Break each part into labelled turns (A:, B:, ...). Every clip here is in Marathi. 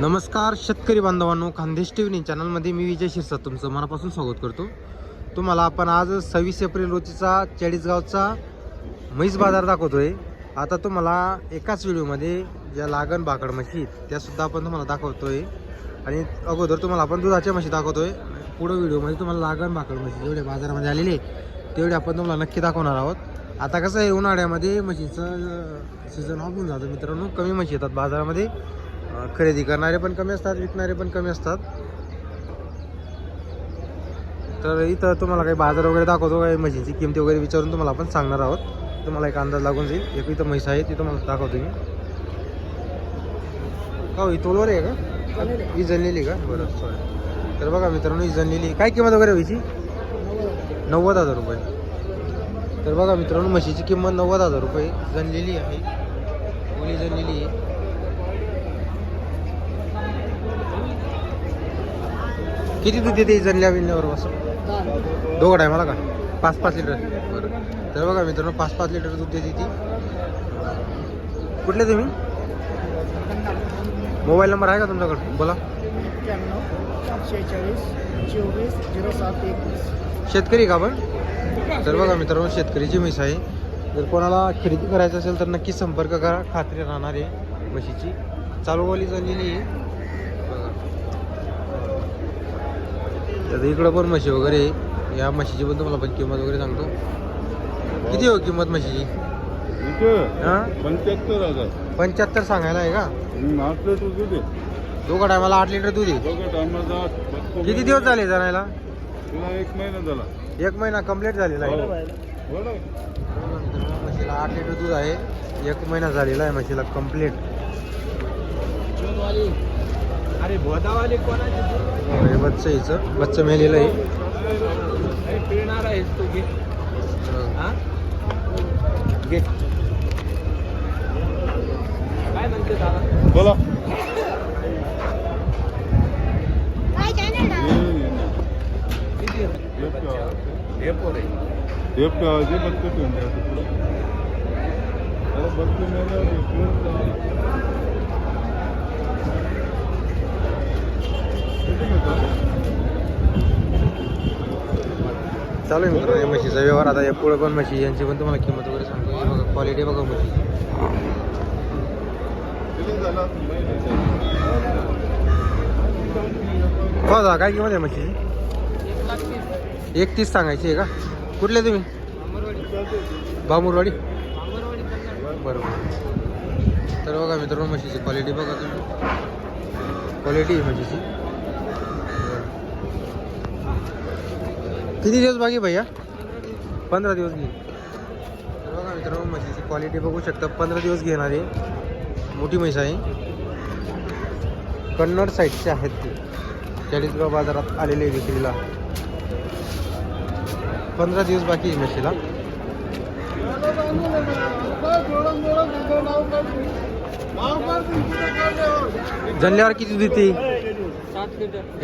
A: नमस्कार शेतकरी बांधवांनो खानदेश टी व्ही चॅनलमध्ये मी विजय शिरसा तुमचं मनापासून स्वागत करतो. तुम्हाला आपण आज सव्वीस एप्रिल रोजीचा चाळीसगावचा म्हैस बाजार दाखवतोय. आता तुम्हाला एकाच व्हिडिओमध्ये ज्या लागण भाकड म्हशी त्यासुद्धा आपण तुम्हाला दाखवतोय. आणि अगोदर तुम्हाला आपण दुधाच्या म्हशी दाखवतोय. पुढं व्हिडिओमध्ये तुम्हाला लागण भाकड म्हशी जेवढे बाजारामध्ये आलेले आहेत, तेवढे आपण तुम्हाला नक्की दाखवणार आहोत. आता कसं आहे उन्हाळ्यामध्ये म्हशीचं सीझन ऑफ होऊन जातं मित्रांनो. कमी म्हशी येतात बाजारामध्ये. खरेदी करणारे पण कमी असतात विकणारे पण कमी असतात. तर इथं तुम्हाला काही बाजार वगैरे दाखवतो काही म्हशीची किमती वगैरे विचारून तुम्हाला आपण सांगणार आहोत. तुम्हाला एक अंदाज लागून जाईल. एक इथं म्हैस आहे तिथं मला दाखवतो मी. का हो, ही तोलवर आहे का? ही जनलेली का? बरं सॉरी तर बघा मित्रांनो ही काय किंमत वगैरे व्हायची नव्वद हजार रुपये. तर बघा मित्रांनो म्हशीची किंमत नव्वद हजार रुपये जनलेली आहे. ओली जनलेली आहे. किती दूध देते जनल्या बिनल्यावर असं दोघं टायमाला का? पाच पाच लिटर. बरं. तर बघा मित्रांनो पाच पाच लिटर दूध देते ती. कुठले तुम्ही? मोबाईल नंबर आहे का तुमच्याकडे? बोला.
B: एक्क्याण्णव शेहेचाळीस चोवीस झिरो सात एकवीस.
A: शेतकरी का आपण? तर बघा मित्रांनो शेतकरीची म्हैस आहे. जर कोणाला खरेदी करायचं असेल तर नक्की संपर्क करा. खात्री राहणार आहे म्हशीची. चालूवाली झालेली आहे. तर इकडं पण म्हशी वगैरे. या म्हशीची पण तुम्हाला पण किंमत वगैरे सांगतो. किती हो किंमत म्हशीची? हां?
C: पंच्याहत्तर हजार.
A: पंच्याहत्तर सांगायला आहे का? दोघं टायमाला आठ लिटर दूध आहे. किती दिवस झाले जाण्याला
C: एक महिना झाला.
A: एक महिना कंप्लीट झालेला आहे.
C: हो?
A: म्हशीला आठ लिटर दूध आहे. एक महिना झालेला आहे म्हशीला कंप्लीट
B: अरे
A: हे बच्च हिचं. बच्च मेलेलं आहे.
B: पिळणार आहेस तू घे. हा.
A: घे.
B: काय म्हणते दादा?
C: बोला.
B: हे
C: बघतो ठेवून द्यायचं अरे बघतो मेलं
A: चालू आहे मित्रांनो या म्हशीचा व्यवहार. आता या पुढं पण म्हशी यांची पण तुम्हाला किंमत वगैरे सांगतो. हे बघा क्वालिटी बघा म्हशी. हो दादा काय किंमत आहे म्हशीची? एक तीस सांगायची आहे का? कुठले तुम्ही? बामुरवाडी. बरोबर. तर बघा मित्रांनो म्हशीची क्वालिटी बघा तुम्ही. क्वालिटी आहे म्हशीची. किती दिवस बाकी भैया? पंधरा दिवस घेईल तर बघा मित्रांनो म्हशीची क्वालिटी बघू शकता. पंधरा दिवस घेणार आहे मोठी म्हैस आहे. कन्नड साईडचे आहेत ते. चाळीसगाव बाजारात आलेले विक्रीला. पंधरा दिवस बाकी आहे म्हशीला. जनल्यावर किती देते?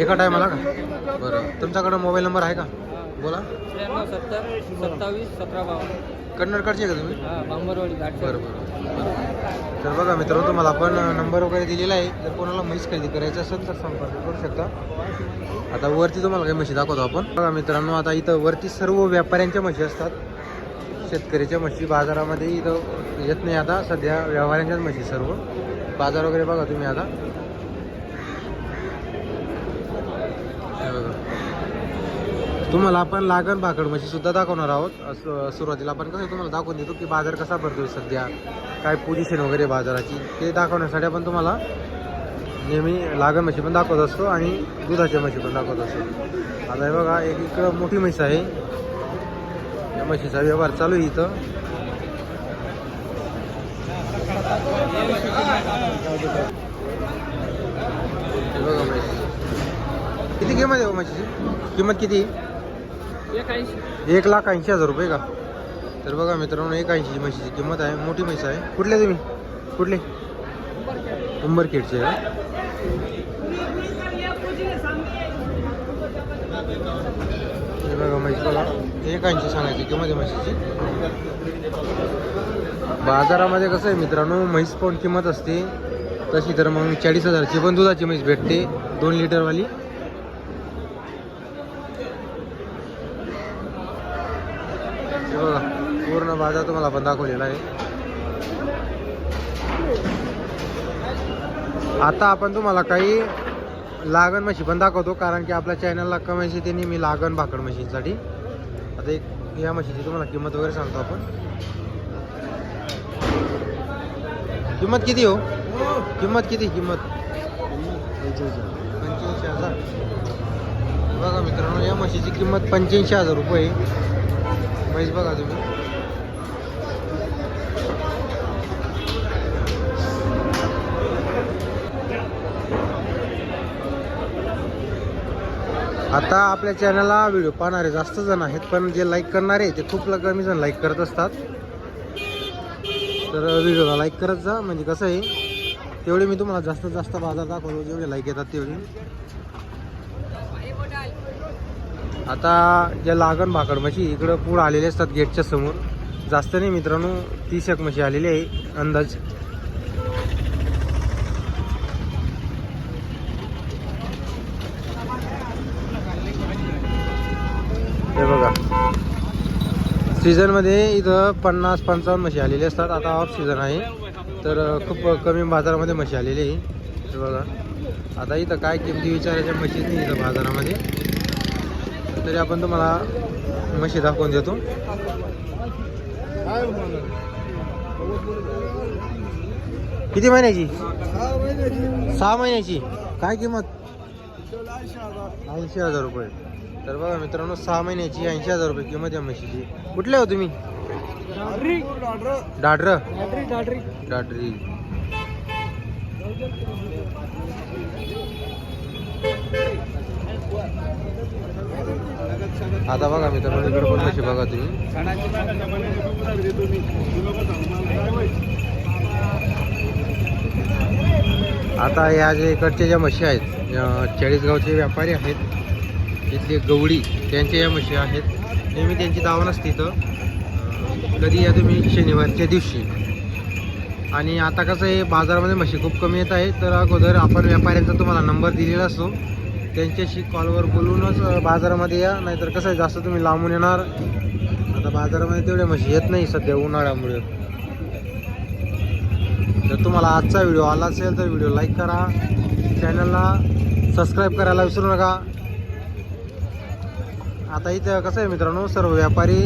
A: एका टायमाला का? बरं. तुमच्याकडं मोबाईल नंबर आहे का? बोला.
B: त्र्याण्णव सत्तर सत्तावीस सतरा बावन्न.
A: कन्नडकडचे का तुम्ही?
B: हा बांबरवाडी घाट
A: बरं बरं तर बघा मित्रांनो तुम्हाला आपण नंबर वगैरे दिलेला आहे. जर कोणाला म्हैस खरेदी करायचं असेल तर संपर्क करू शकता. आता वरती तुम्हाला काही म्हशी दाखवतो आपण. बघा मित्रांनो आता इथं वरती सर्व व्यापाऱ्यांच्या म्हशी असतात. शेतकऱ्याच्या म्हशी बाजारामध्ये इथं येत नाही आता. सध्या व्यापाऱ्यांच्याच म्हशी सर्व. बाजार वगैरे बघा तुम्ही आता. बघा. तुम्हाला आपण लागण भाकड म्हशी सुद्धा दाखवणार आहोत. सुरुवातीला आपण कसं तुम्हाला दाखवून देतो की बाजार कसा भरतोय सध्या काय पोझिशन वगैरे बाजाराची ते दाखवण्यासाठी आपण तुम्हाला नेहमी लागण म्हशी पण दाखवत असतो आणि दुधाच्या म्हशी पण दाखवत असतो. आता हे बघा एक इकडं मोठी म्हैस आहे. या म्हशीचा व्यवहार चालू आहे इथं. बघा म्हैस. किती किंमत आहे हो म्हशीची? किंमत किती?
B: एक ऐंशी
A: एक लाख ऐंशी हजार रुपये का? तर बघा मित्रांनो एक ऐंशीची म्हशीची किंमत आहे. मोठी म्हैस आहे. कुठले तुम्ही? कुठले? उंबरखेडचे हे बघा म्हैस बघा. एक ऐंशी सांगायची किंमत आहे म्हशीची. बाजारामध्ये कसं आहे मित्रांनो म्हैस पण किंमत असते. तशी तर मग चाळीस हजारची पण दुधाची म्हैस भेटते. दोन लिटरवाली हे बघा पूर्ण बाजार तुम्हाला आपण दाखवलेला आहे. आता आपण तुम्हाला काही लागण म्हशी पण दाखवतो कारण की आपल्या चॅनलला कमायची त्यांनी मी लागण भाकड म्हशींसाठी. आता एक या म्हशीची तुम्हाला किंमत वगैरे सांगतो आपण. किंमत किती हो? किंमत किती? किंमत? पंच्याऐंशी हजार. बघा मित्रांनो या म्हशीची किंमत पंच्याऐंशी हजार रुपये म्हैस बघा तुम्ही. आता आपल्या चॅनलला व्हिडिओ पाहणारे जास्त जण आहेत पण जे लाईक करणारे ते खूप कमी जण लाईक करत असतात. तर व्हिडिओला लाईक करत जा. म्हणजे कसं आहे तेवढे मी तुम्हाला जास्तीत जास्त बाजार दाखवतो जेवढे लाईक येतात तेवढे. आता ज्या लागण भाकड म्हशी इकडं पुढं आलेले असतात गेटच्या समोर. जास्त नाही मित्रांनो तीस एक म्हशी आलेली आहे अंदाज. हे बघा. सीझनमध्ये इथं पन्नास पंचावन्न म्हशी आलेली असतात. आता ऑफ सीझन आहे. तर खूप कमी बाजारामध्ये म्हशी आलेली आहे. हे बघा. आता इथं काय किमती विचारायच्या म्हशी इथं बाजारामध्ये. तरी आपण तुम्हाला म्हशी दाखवून देतो. किती महिन्याची? सहा महिन्याची. काय किंमत? ऐंशी हजार रुपये. तर बघा मित्रांनो सहा महिन्याची ऐंशी हजार रुपये किंमत या म्हशीची कुठले हो तुम्ही? डाडर. डाडरी. आता बघा मित्रांनो इकडे पण कशी बघा तुम्ही. आता या जे इकडच्या ज्या म्हशी आहेत चाळीसगावचे व्यापारी आहेत इथले गवडी त्यांच्या या म्हशी आहेत. नेहमी त्यांची दावा नसते इथं. कधी या तुम्ही शनिवारच्या दिवशी. आणि आता कसं आहे बाजारामध्ये म्हशी खूप कमी येत आहे तर अगोदर आपण व्यापाऱ्यांचा तुम्हाला नंबर दिलेला असतो. त्यांच्याशी कॉलवर बोलूनच बाजारामध्ये या. नाहीतर कसं आहे जास्त तुम्ही लांबून येणार. आता बाजारामध्ये तेवढ्या म्हशी येत नाही सध्या उन्हाळ्यामुळे. जर तुम्हाला आजचा व्हिडिओ आला असेल तर व्हिडिओ लाईक करा. चॅनलला सबस्क्राईब करायला विसरू नका. आता इथं कसं आहे मित्रांनो सर्व व्यापारी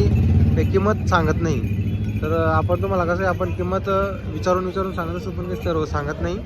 A: हे किंमत सांगत नाही. तर आपण तुम्हाला कसं आहे आपण किंमत विचारून विचारून सांगत असतो पण सर्व सांगत नाही.